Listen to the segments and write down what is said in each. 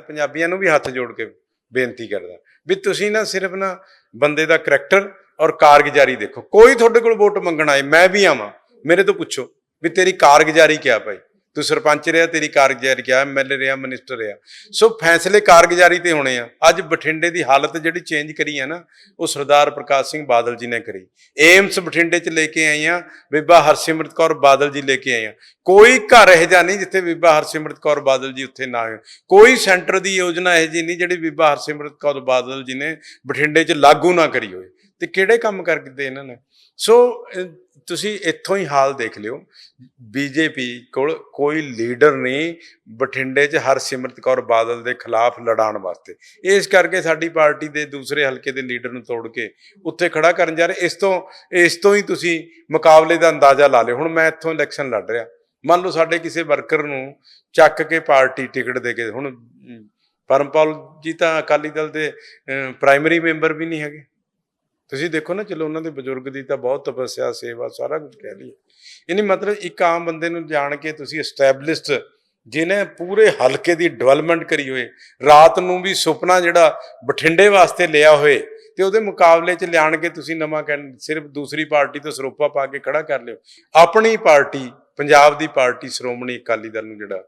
ਪੰਜਾਬੀਆਂ ਨੂੰ ਵੀ ਹੱਥ ਜੋੜ ਕੇ ਬੇਨਤੀ ਕਰਦਾ ਵੀ ਤੁਸੀਂ ਨਾ ਸਿਰਫ ਨਾ ਬੰਦੇ ਦਾ ਕਰੈਕਟਰ ਔਰ ਕਾਰਗੁਜ਼ਾਰੀ ਦੇਖੋ। ਕੋਈ ਤੁਹਾਡੇ ਕੋਲ ਵੋਟ ਮੰਗਣ ਆਏ, ਮੈਂ ਵੀ ਆਵਾਂ। ਮੇਰੇ ਤੋਂ ਪੁੱਛੋ ਵੀ ਤੇਰੀ ਕਾਰਗੁਜ਼ਾਰੀ ਕਿਆ ਭਾਈ? ਤੂੰ ਸਰਪੰਚ ਰਿਹਾ, ਤੇਰੀ ਕਾਰਗੁਜ਼ਾਰੀ ਕਿਆ ਐਮਐਲਏ ਰਿਹਾ, ਮਿਨਿਸਟਰ ਰਿਹਾ। ਸੋ ਫੈਸਲੇ ਕਾਰਗੁਜ਼ਾਰੀ ਤੇ ਹੋਣੇ ਆ। ਅੱਜ ਬਠਿੰਡੇ ਦੀ ਹਾਲਤ ਜਿਹੜੀ ਚੇਂਜ ਕਰੀ ਆ ਨਾ, ਉਹ ਸਰਦਾਰ ਪ੍ਰਕਾਸ਼ ਸਿੰਘ ਬਾਦਲ ਜੀ ਨੇ ਕਰੀ। ਏਮਸ ਬਠਿੰਡੇ ਚ ਲੈ ਕੇ ਆਏ ਆ, ਬੀਬਾ ਹਰਸਿਮਰਤ ਕੌਰ ਬਾਦਲ ਜੀ ਲੈ ਕੇ ਆਏ ਆ। ਕੋਈ ਘਰ ਇਹ ਜਿਹਾ ਨਹੀਂ ਜਿੱਥੇ ਬੀਬਾ ਹਰਸਿਮਰਤ ਕੌਰ ਬਾਦਲ ਜੀ ਉੱਥੇ ਨਾ ਆਏ ਕੋਈ ਸੈਂਟਰ ਦੀ ਯੋਜਨਾ ਇਹ ਜੀ ਨਹੀਂ ਜਿਹੜੀ ਬੀਬਾ ਹਰਸਿਮਰਤ ਕੌਰ ਬਾਦਲ ਜੀ ਨੇ ਬਠਿੰਡੇ 'ਚ ਲਾਗੂ ਨਾ ਕਰੀ ਹੋਏ। ਤੇ ਕਿਹੜੇ ਕੰਮ ਕਰ ਦਿੱਤੇ ਇਹਨਾਂ ਨੇ? ਸੋ ਤੁਸੀਂ ਇੱਥੋਂ ਹੀ ਹਾਲ ਦੇਖ ਲਿਓ। ਬੀਜੇਪੀ ਕੋਲ ਕੋਈ ਲੀਡਰ ਨਹੀਂ, ਬਠਿੰਡੇ 'ਚ ਹਰਸਿਮਰਤ ਕੌਰ ਬਾਦਲ ਦੇ ਖਿਲਾਫ ਲੜਾਉਣ ਵਾਸਤੇ। ਇਸ ਕਰਕੇ ਸਾਡੀ ਪਾਰਟੀ ਦੇ ਦੂਸਰੇ ਹਲਕੇ ਦੇ ਲੀਡਰ ਨੂੰ ਤੋੜ ਕੇ ਉੱਥੇ ਖੜਾ ਕਰਨ ਜਾ ਰਹੇ। ਇਸ ਤੋਂ ਇਸ ਤੋਂ ਹੀ ਤੁਸੀਂ ਮੁਕਾਬਲੇ ਦਾ ਅੰਦਾਜ਼ਾ ਲਾ ਲਿਓ। ਹੁਣ ਮੈਂ ਇੱਥੋਂ ਇਲੈਕਸ਼ਨ ਲੜ ਰਿਹਾ। ਮੰਨ ਲਓ ਸਾਡੇ ਕਿਸੇ ਵਰਕਰ ਨੂੰ ਚੱਕ ਕੇ ਪਾਰਟੀ ਟਿਕਟ ਦੇ ਕੇ, ਹੁਣ ਪਰਮਪਾਲ ਜੀ ਤਾਂ ਅਕਾਲੀ ਦਲ ਦੇ ਪ੍ਰਾਇਮਰੀ ਮੈਂਬਰ ਵੀ ਨਹੀਂ ਹੈਗੇ। ਤੁਸੀਂ ਦੇਖੋ ਨਾ, ਚਲੋ ਉਹਨਾਂ ਦੇ ਬਜ਼ੁਰਗ ਦੀ ਤਾਂ ਬਹੁਤ ਤਪੱਸਿਆ, ਸੇਵਾ, ਸਾਰਾ ਕੁਝ ਕਹਿ ਲਈਏ। ਯਾਨੀ ਮਤਲਬ ਇੱਕ ਆਮ ਬੰਦੇ ਨੂੰ ਜਾਣ ਕੇ ਤੁਸੀਂ ਐਸਟੈਬਲਿਸ਼ਡ ਜਿਹਨੇ ਪੂਰੇ ਹਲਕੇ ਦੀ ਡਿਵੈਲਪਮੈਂਟ ਕਰੀ ਹੋਏ, ਰਾਤ ਨੂੰ ਵੀ ਸੁਪਨਾ ਜਿਹੜਾ ਬਠਿੰਡੇ ਵਾਸਤੇ ਲਿਆ ਹੋਏ ਤੇ ਉਹਦੇ ਮੁਕਾਬਲੇ 'ਚ ਲਿਆਣ ਕੇ ਤੁਸੀਂ ਨਵਾਂ ਕਹਿੰ ਸਿਰਫ ਦੂਸਰੀ ਪਾਰਟੀ ਤੋਂ ਸਰੋਪਾ ਪਾ ਕੇ ਖੜਾ ਕਰ ਲਿਓ। ਆਪਣੀ ਪਾਰਟੀ, ਪੰਜਾਬ ਦੀ ਪਾਰਟੀ ਸ਼੍ਰੋਮਣੀ ਅਕਾਲੀ ਦਲ ਨੂੰ ਜਿਹੜਾ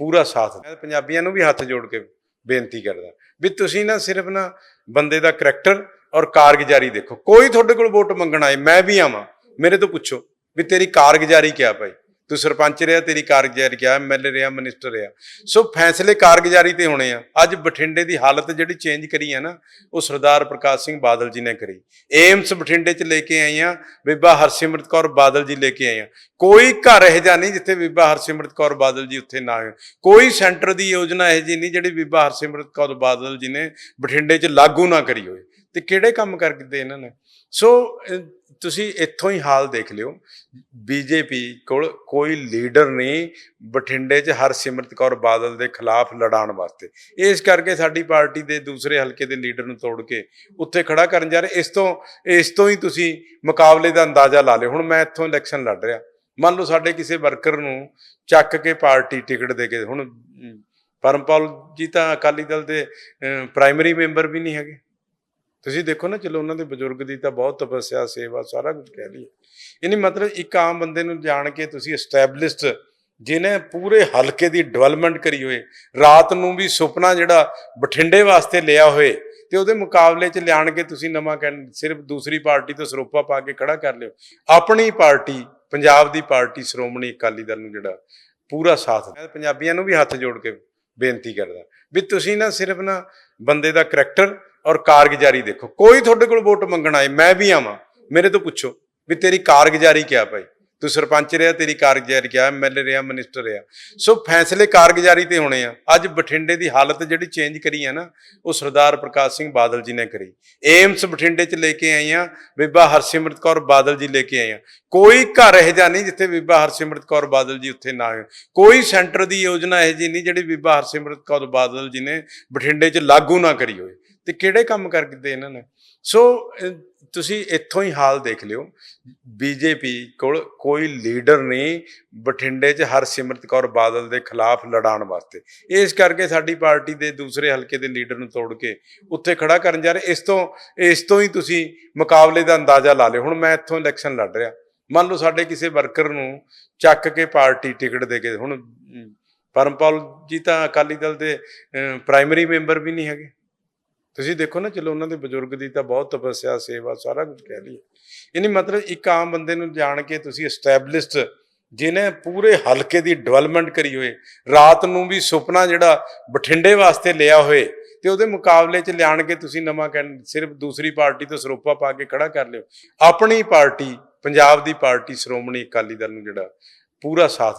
ਪੂਰਾ ਸਾਥ ਮੈਂ ਪੰਜਾਬੀਆਂ ਨੂੰ ਵੀ ਹੱਥ ਜੋੜ ਕੇ ਬੇਨਤੀ ਕਰਦਾ ਵੀ ਤੁਸੀਂ ਨਾ ਸਿਰਫ ਨਾ ਬੰਦੇ ਦਾ ਕਰੈਕਟਰ ਔਰ ਕਾਰਗੁਜ਼ਾਰੀ ਦੇਖੋ। ਕੋਈ ਤੁਹਾਡੇ ਕੋਲ ਵੋਟ ਮੰਗਣ ਆਏ, ਮੈਂ ਵੀ ਆਵਾਂ। ਮੇਰੇ ਤੋਂ ਪੁੱਛੋ ਵੀ ਤੇਰੀ ਕਾਰਗੁਜ਼ਾਰੀ ਕਿਆ ਭਾਈ? ਤੂੰ ਸਰਪੰਚ ਰਿਹਾ, ਤੇਰੀ ਕਾਰਗੁਜ਼ਾਰੀ ਕਿਆ? ਐਮਐਲਏ ਰਿਹਾ, ਮਿਨਿਸਟਰ ਰਿਹਾ। ਸੋ ਫੈਸਲੇ ਕਾਰਗੁਜ਼ਾਰੀ ਤੇ ਹੋਣੇ ਆ। ਅੱਜ ਬਠਿੰਡੇ ਦੀ ਹਾਲਤ ਜਿਹੜੀ ਚੇਂਜ ਕਰੀ ਆ ਨਾ, ਉਹ ਸਰਦਾਰ ਪ੍ਰਕਾਸ਼ ਸਿੰਘ ਬਾਦਲ ਜੀ ਨੇ ਕਰੀ। ਏਮਸ ਬਠਿੰਡੇ ਚ ਲੈ ਕੇ ਆਏ ਆ, ਬੀਬਾ ਹਰਸਿਮਰਤ ਕੌਰ ਬਾਦਲ ਜੀ ਲੈ ਕੇ ਆਏ ਆ। ਕੋਈ ਘਰ ਇਹ ਜਿਹਾ ਨਹੀਂ ਜਿੱਥੇ ਬੀਬਾ ਹਰਸਿਮਰਤ ਕੌਰ ਬਾਦਲ ਜੀ ਉੱਥੇ ਨਾ ਆਏ ਕੋਈ ਸੈਂਟਰ ਦੀ ਯੋਜਨਾ ਇਹ ਜੀ ਨਹੀਂ ਜਿਹੜੀ ਬੀਬਾ ਹਰਸਿਮਰਤ ਕੌਰ ਬਾਦਲ ਜੀ ਨੇ ਬਠਿੰਡੇ 'ਚ ਲਾਗੂ ਨਾ ਕਰੀ ਹੋਏ। ਤੇ ਕਿਹੜੇ ਕੰਮ ਕਰ ਦਿੱਤੇ ਇਹਨਾਂ ਨੇ? ਸੋ ਤੁਸੀਂ ਇੱਥੋਂ ਹੀ ਹਾਲ ਦੇਖ ਲਿਓ। ਬੀਜੇਪੀ ਕੋਲ ਕੋਈ ਲੀਡਰ ਨਹੀਂ, ਬਠਿੰਡੇ 'ਚ ਹਰਸਿਮਰਤ ਕੌਰ ਬਾਦਲ ਦੇ ਖਿਲਾਫ ਲੜਾਉਣ ਵਾਸਤੇ। ਇਸ ਕਰਕੇ ਸਾਡੀ ਪਾਰਟੀ ਦੇ ਦੂਸਰੇ ਹਲਕੇ ਦੇ ਲੀਡਰ ਨੂੰ ਤੋੜ ਕੇ ਉੱਥੇ ਖੜਾ ਕਰਨ ਜਾ ਰਹੇ। ਇਸ ਤੋਂ ਇਸ ਤੋਂ ਹੀ ਤੁਸੀਂ ਮੁਕਾਬਲੇ ਦਾ ਅੰਦਾਜ਼ਾ ਲਾ ਲਿਓ। ਹੁਣ ਮੈਂ ਇੱਥੋਂ ਇਲੈਕਸ਼ਨ ਲੜ ਰਿਹਾ। ਮੰਨ ਲਓ ਸਾਡੇ ਕਿਸੇ ਵਰਕਰ ਨੂੰ ਚੱਕ ਕੇ ਪਾਰਟੀ ਟਿਕਟ ਦੇ ਕੇ, ਹੁਣ ਪਰਮਪਾਲ ਜੀ ਤਾਂ ਅਕਾਲੀ ਦਲ ਦੇ ਪ੍ਰਾਇਮਰੀ ਮੈਂਬਰ ਵੀ ਨਹੀਂ ਹੈਗੇ। ਤੁਸੀਂ ਦੇਖੋ ਨਾ, ਚਲੋ ਉਹਨਾਂ ਦੇ ਬਜ਼ੁਰਗ ਦੀ ਤਾਂ ਬਹੁਤ ਤਪੱਸਿਆ, ਸੇਵਾ, ਸਾਰਾ ਕੁਝ ਕਹਿ ਲਈਏ। ਯਾਨੀ ਮਤਲਬ ਇੱਕ ਆਮ ਬੰਦੇ ਨੂੰ ਜਾਣ ਕੇ ਤੁਸੀਂ ਐਸਟੈਬਲਿਸ਼ਡ ਜਿਹਨੇ ਪੂਰੇ ਹਲਕੇ ਦੀ ਡਿਵੈਲਪਮੈਂਟ ਕਰੀ ਹੋਏ, ਰਾਤ ਨੂੰ ਵੀ ਸੁਪਨਾ ਜਿਹੜਾ ਬਠਿੰਡੇ ਵਾਸਤੇ ਲਿਆ ਹੋਏ, ਤੇ ਉਹਦੇ ਮੁਕਾਬਲੇ 'ਚ ਲਿਆਣ ਕੇ ਤੁਸੀਂ ਨਵਾਂ ਕਹਿੰ ਸਿਰਫ ਦੂਸਰੀ ਪਾਰਟੀ ਤੋਂ ਸਰੋਪਾ ਪਾ ਕੇ ਖੜਾ ਕਰ ਲਿਓ। ਆਪਣੀ ਪਾਰਟੀ, ਪੰਜਾਬ ਦੀ ਪਾਰਟੀ ਸ਼੍ਰੋਮਣੀ ਅਕਾਲੀ ਦਲ ਨੂੰ ਜਿਹੜਾ ਪੂਰਾ ਸਾਥ ਮੈਂ ਪੰਜਾਬੀਆਂ ਨੂੰ ਵੀ ਹੱਥ ਜੋੜ ਕੇ ਬੇਨਤੀ ਕਰਦਾ ਵੀ ਤੁਸੀਂ ਨਾ ਸਿਰਫ ਨਾ ਬੰਦੇ ਦਾ ਕਰੈਕਟਰ ਔਰ ਕਾਰਗੁਜ਼ਾਰੀ ਦੇਖੋ। ਕੋਈ ਤੁਹਾਡੇ ਕੋਲ ਵੋਟ ਮੰਗਣ ਆਏ, ਮੈਂ ਵੀ ਆਵਾਂ। ਮੇਰੇ ਤੋਂ ਪੁੱਛੋ ਵੀ ਤੇਰੀ ਕਾਰਗੁਜ਼ਾਰੀ ਕਿਆ ਭਾਈ? ਤੂੰ ਸਰਪੰਚ ਰਿਹਾ, ਤੇਰੀ ਕਾਰਗੁਜ਼ਾਰੀ ਕਿਆ ਐਮਐਲਏ ਰਿਹਾ, ਮਿਨਿਸਟਰ ਰਿਹਾ। ਸੋ ਫੈਸਲੇ ਕਾਰਗੁਜ਼ਾਰੀ ਤੇ ਹੋਣੇ ਆ। ਅੱਜ ਬਠਿੰਡੇ ਦੀ ਹਾਲਤ ਜਿਹੜੀ ਚੇਂਜ ਕਰੀ ਆ ਨਾ, ਉਹ ਸਰਦਾਰ ਪ੍ਰਕਾਸ਼ ਸਿੰਘ ਬਾਦਲ ਜੀ ਨੇ ਕਰੀ। ਏਮਸ ਬਠਿੰਡੇ 'ਚ ਲੈ ਕੇ ਆਏ ਆ, ਬੀਬਾ ਹਰਸਿਮਰਤ ਕੌਰ ਬਾਦਲ ਜੀ ਲੈ ਕੇ ਆਏ ਆ। ਕੋਈ ਘਰ ਇਹ ਜਿਹਾ ਨਹੀਂ ਜਿੱਥੇ ਬੀਬਾ ਹਰਸਿਮਰਤ ਕੌਰ ਬਾਦਲ ਜੀ ਉੱਥੇ ਨਾ ਹੋਏ। ਕੋਈ ਸੈਂਟਰ ਦੀ ਯੋਜਨਾ ਇਹ ਜੀ ਨਹੀਂ ਜਿਹੜੀ ਬੀਬਾ ਹਰਸਿਮਰਤ ਕੌਰ ਬਾਦਲ ਜੀ ਨੇ ਬਠਿੰਡੇ 'ਚ ਲਾਗੂ ਨਾ ਕਰੀ ਹੋਏ। ਤੇ ਕਿਹੜੇ ਕੰਮ ਕਰ ਦਿੱਤੇ ਇਹਨਾਂ ਨੇ? ਸੋ ਤੁਸੀਂ ਇੱਥੋਂ ਹੀ ਹਾਲ ਦੇਖ ਲਿਓ। ਬੀਜੇਪੀ ਕੋਲ ਕੋਈ ਲੀਡਰ ਨਹੀਂ, ਬਠਿੰਡੇ 'ਚ ਹਰਸਿਮਰਤ ਕੌਰ ਬਾਦਲ ਦੇ ਖਿਲਾਫ ਲੜਾਉਣ ਵਾਸਤੇ। ਇਸ ਕਰਕੇ ਸਾਡੀ ਪਾਰਟੀ ਦੇ ਦੂਸਰੇ ਹਲਕੇ ਦੇ ਲੀਡਰ ਨੂੰ ਤੋੜ ਕੇ ਉੱਥੇ ਖੜਾ ਕਰਨ ਜਾ ਰਹੇ। ਇਸ ਤੋਂ ਇਸ ਤੋਂ ਹੀ ਤੁਸੀਂ ਮੁਕਾਬਲੇ ਦਾ ਅੰਦਾਜ਼ਾ ਲਾ ਲਿਓ। ਹੁਣ ਮੈਂ ਇੱਥੋਂ ਇਲੈਕਸ਼ਨ ਲੜ ਰਿਹਾ। ਮੰਨ ਲਓ ਸਾਡੇ ਕਿਸੇ ਵਰਕਰ ਨੂੰ ਚੱਕ ਕੇ ਪਾਰਟੀ ਟਿਕਟ ਦੇ ਕੇ, ਹੁਣ ਪਰਮਪਾਲ ਜੀ ਤਾਂ ਅਕਾਲੀ ਦਲ ਦੇ ਪ੍ਰਾਇਮਰੀ ਮੈਂਬਰ ਵੀ ਨਹੀਂ ਹੈਗੇ। ਤੁਸੀਂ ਦੇਖੋ ਨਾ, ਚਲੋ ਉਹਨਾਂ ਦੇ ਬਜ਼ੁਰਗ ਦੀ ਤਾਂ ਬਹੁਤ ਤਪੱਸਿਆ, ਸੇਵਾ, ਸਾਰਾ ਕੁਝ ਕਹਿ ਲਈਏ ਯਾਨੀ ਮਤਲਬ ਇੱਕ ਆਮ ਬੰਦੇ ਨੂੰ ਜਾਣ ਕੇ ਤੁਸੀਂ ਐਸਟੈਬਲਿਸ਼ਡ ਜਿਹਨੇ ਪੂਰੇ ਹਲਕੇ ਦੀ ਡਿਵੈਲਪਮੈਂਟ ਕਰੀ ਹੋਏ, ਰਾਤ ਨੂੰ ਵੀ ਸੁਪਨਾ ਜਿਹੜਾ ਬਠਿੰਡੇ ਵਾਸਤੇ ਲਿਆ ਹੋਏ, ਤੇ ਉਹਦੇ ਮੁਕਾਬਲੇ 'ਚ ਲਿਆਣ ਕੇ ਤੁਸੀਂ ਨਵਾਂ ਕਹਿਣ, ਸਿਰਫ ਦੂਸਰੀ ਪਾਰਟੀ ਤੋਂ ਸਰੋਪਾ ਪਾ ਕੇ ਖੜਾ ਕਰ ਲਿਓ। ਆਪਣੀ ਪਾਰਟੀ, ਪੰਜਾਬ ਦੀ ਪਾਰਟੀ ਸ਼੍ਰੋਮਣੀ ਅਕਾਲੀ ਦਲ ਨੂੰ ਜਿਹੜਾ ਪੂਰਾ ਸਾਥ